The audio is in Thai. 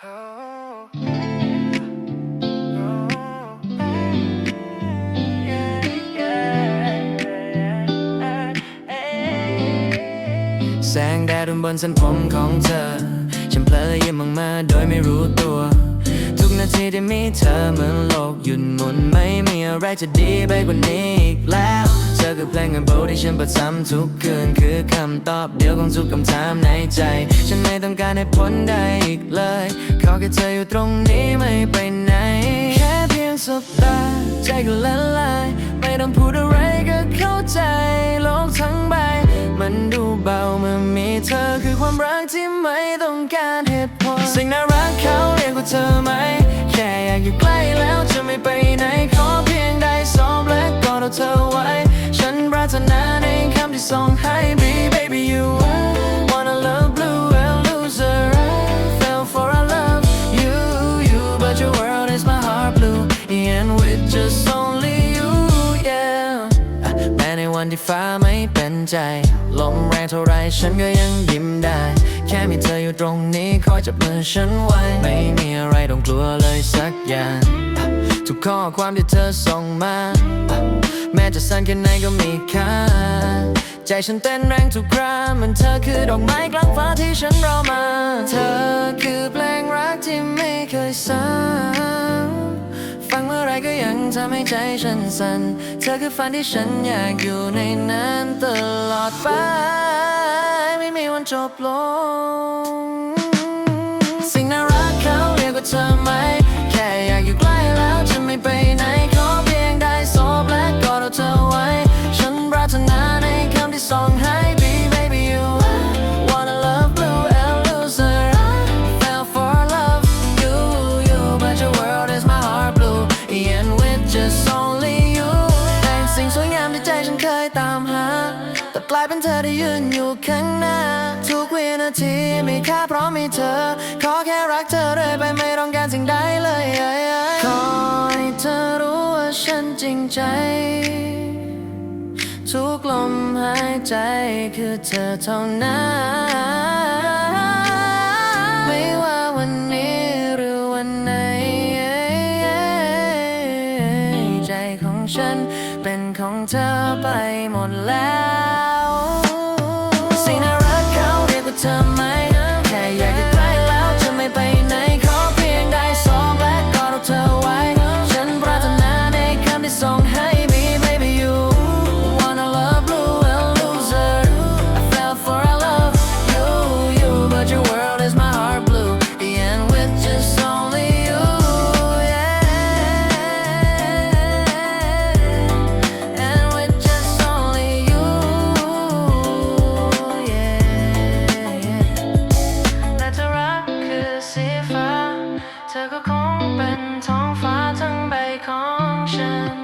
แสงแดดบนเส้นผมของเธอ ฉันเพลอยิ้มออกมาโดยไม่รู้ตัว ทุกนาทีที่มีเธอเหมือนโลกหยุดหมุนไม่มีอะไรจะดีไปกว่านี้อีกแล้ว อคือเพลงอันโปรดที่ฉันประจำทุกคืนคือคำตอบเดียวของทุกคำถามในใจ ฉันไม่ต้องการให้พ้นใดอีกเลย ขอแค่เธออยู่ตรงนี้ไม่ไปไหน แค่เพียงสบตาใจก็ละลาย ไม่ต้องพูดอะไรก็เข้าใจโลกทั้งใบ มันดูเบาเมื่อมีเธอคือความรักที่ไม่ต้องการเหตุผลสิ่งน่า รารถนาในคำที่ส่งให้ Be baby you wanna love blue and loser I fell for I love you you but your world is my heart blue and with just only you yeah แม้ในวันที่ฟ้าไม่เป็นใจ ลมแรงเท่าไรฉันก็ยังยิ้มได้ แค่มีเธออยู่ตรงนี้คอยจับมือฉันไว้ ไม่มีอะไรต้องกลัวเลยสักอย่าง ทุกข้อความที่เธอส่งมา แม้จะสั้นแค่ไหนก็มีค่า ใจฉันเต้นแรงทุกคราเหมันเธอคือดอกไม้กลางฟ้าที่ฉันรอมา เธอคือเพลงรักที่ไม่เคยซ้ำฟังเมื่อไรก็ยังทำให้ใจฉันสั่น เธอคือฝันที่ฉันอยากอยู่ในนั้นตลอดไป ไม่มีวันจบลง กลายเป็นเธอที่ยืนอยู่ข้างหน้า ทุกวินาทีมีค่าเพราะมีเธอ ขอแค่รักเธอเรื่อยไปไม่ต้องการสิ่งใดเลยขอให้เธอรู้ว่าฉันจริงใจ ทุกลมหายใจคือเธอเท่านั้นไม่ว่าวันนี้หรือวันไหนใจของฉันเป็นของเธอไปหมดแล้ว function.